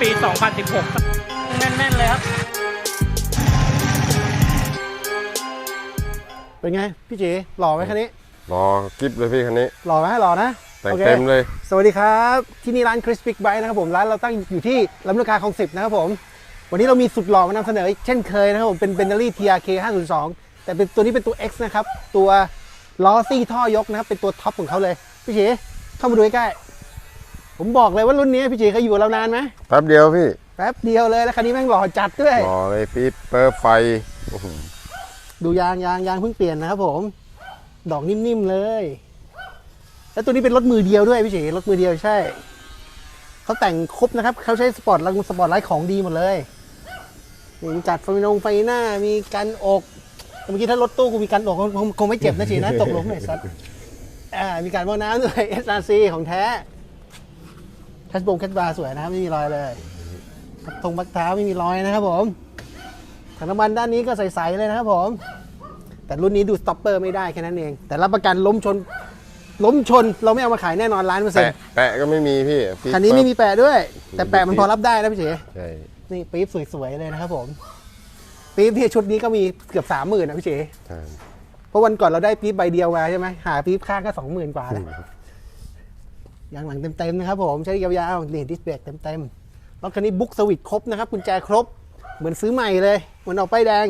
ปี 2016 แน่น ๆ เลยครับ เป็นไง พี่จีหล่อไหมคันนี้รอกิฟเลยพี่คันนี้ หล่อไหมหล่อนะแต่งโอคเต็มเลย สวัสดีครับ ที่นี่ร้าน Chris Big Bike นะครับผม ร้านเราตั้งอยู่ที่ลำลูกกาคลองสิบนะครับผม วันนี้เรามีสุดหล่อมานำเสนออีกเช่นเคยนะครับผม เป็น Bentley TRK 502 แต่เป็นตัวนี้เป็นตัว X นะครับ ตัวล้อซี่ท่อยกนะครับ เป็นตัวท็อปของเขาเลย พี่จีเข้ามาดูใกล้ๆ ผมบอกเลยว่ารุ่นนี้พี่จีเคยอยู่กับเรานานไหมแป๊บเดียวพี่แป๊บเดียวเลยแล้วคันนี้แม่งหล่อจัดด้วยรอเลยปี๊บเปอร์ไฟโอ้โหดูยางยางยางเพิ่งเปลี่ยนนะครับผม ดอกนิ่มๆเลย แล้วตัวนี้เป็นรถมือเดียวด้วยพี่เฉยรถมือเดียวใช่เขาแต่งครบนะครับเขาใช้สปอร์ตลังสปอร์ตไลท์ของดีหมดเลยนี่มีจัดไฟนงไฟหน้ามีกันอกแต่เมื่อกี้ถ้ารถตู้กูมีกันอกคงคงคงไม่เจ็บนะจีนะตกหลงหน่อยสัตว์อ่ามีการมองน้ำด้วย SRC ของแท้ ทัชบงแคทบาร์สวยนะครับไม่มีรอยเลยปักทงปักเท้าไม่มีรอยนะครับผมถังน้ำมันด้านนี้ก็ใสๆเลยนะครับผม แต่รุ่นนี้ดูสต็อปเปอร์ไม่ได้แค่นั้นเอง แต่รับประกันล้มชน ล้มชนเราไม่เอามาขายแน่นอนล้านเปอร์เซ็นแปะต์แปะก็ไม่มีพี่ปี๊บคันนี้ไม่มีเปิดแปะด้วย แต่แปะมันพอรับได้นะพี่เฉย ใช่นี่ปี๊บสวยๆเลยนะครับผมปี๊บที่ชุดนี้ก็มีเกือบสามหมื่นนะพี่เฉยใช่เพราะวันก่อนเราได้ปี๊บใบเดียวมาใช่ไหมหาปี๊บข้างก็สองหมื่นกว่าแล้ว ยางหลังเต็มๆนะครับผมใช้ยาวๆนี่ดิสเบรกเต็มๆรถคันนี้บุ๊กสวิตช์ครบนะครับกุญแจครบ เหมือนซื้อใหม่เลยเหมือนออกป้ายแดง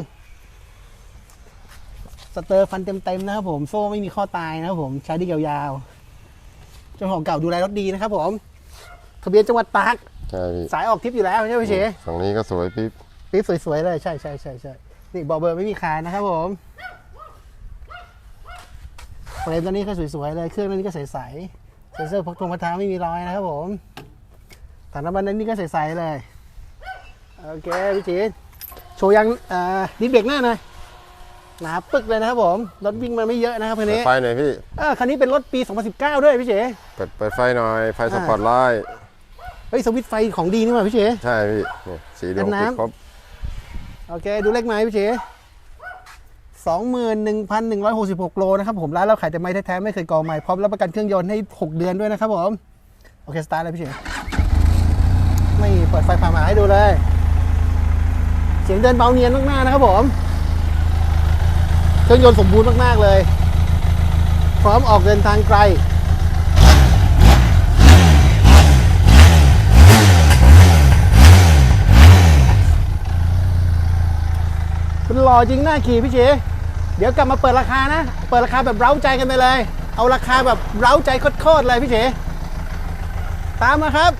สเตอร์ฟันเต็มๆนะครับผมโซ่ไม่มีข้อตายนะครับผมใช้ได้ยาวๆเจ้าของเก่าดูแลรถดีนะครับผมทะเบียนจังหวัดตากใช่พี่สายออกทริปอยู่แล้วใช่ไหมพี่เฉยฝั่งนี้ก็สวยปี๊บปี๊บสวยๆเลยใช่ใช่ใช่ใช่นี่บอกเบอร์ไม่มีขายนะครับผมเฟรมตัวนี้ก็สวยๆเลยเครื่องตัวนี้ก็ใสๆ เซนเซอร์พกทงพักท้าไม่มีรอยนะครับผมฐานน้ำมันนั้นี่ก็ใสๆเลย โอเคพี่จีนโชว์ยังดิฟเบรกหน้าหน่อยหนาปึกเลยนะครับผมรถวิ่งมาไม่เยอะนะครับคันนี้เปิดไฟหน่อยพี่อคันนี้เป็นรถปี 2019 ด้วยพี่เจเปิดเปิดไฟหน่อยไฟสปอร์ตไลท์เฮ้ยสวิตไฟของดีนี่มาพี่เจใช่พี่สีเหลืองครบโอเค ดูเลขไหมพี่เจ 21,166 โลนะครับผมร้านเราขายแต่ไม้แท้ๆไม่เคยกองหม่พร้อมรับประกันเครื่องยนต์ให้ 6 เดือนด้วยนะครับผมโอเคสตาร์ทเลยพี่เฉียงไม่เปิดไฟผ่ามาให้ดูเลย เสียงเดินเบาเนียนมากๆนะครับผมเครื่องยนต์สมบูรณ์มากๆเลย พร้อมออกเดินทางไกล ล่อจริงหน้าขี่พี่เฉเดี๋ยวกลับมาเปิดราคานะ เปิดราคาแบบเร้าใจกันไปเลย เอาราคาแบบเร้าใจโคตรๆเลยพี่เฉตามมาครับ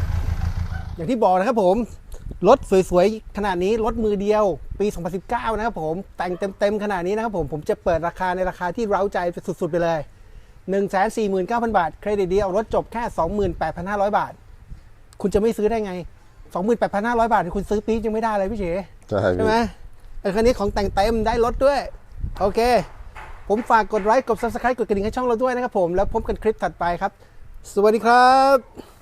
อย่างที่บอกนะครับผมรถสวยๆขนาดนี้รถมือเดียวปี 2019 นะครับผม แต่งเต็มๆขนาดนี้นะครับผม ผมจะเปิดราคาในราคาที่เร้าใจสุดๆไปเลย 149,000 บาท เครดิตเดียวรถจบแค่ 28,500 บาท คุณจะไม่ซื้อได้ไง 28,500 บาท คุณซื้อปี๊ยังไม่ได้เลยพี่เฉใช่ใช่ไหม คันนี้ของแต่งเต็มได้รถด้วย โอเค ผมฝากกดไลค์กด subscribe กดกระดิ่งให้ช่องเราด้วยนะครับผม แล้วพบกันคลิปถัดไปครับ สวัสดีครับ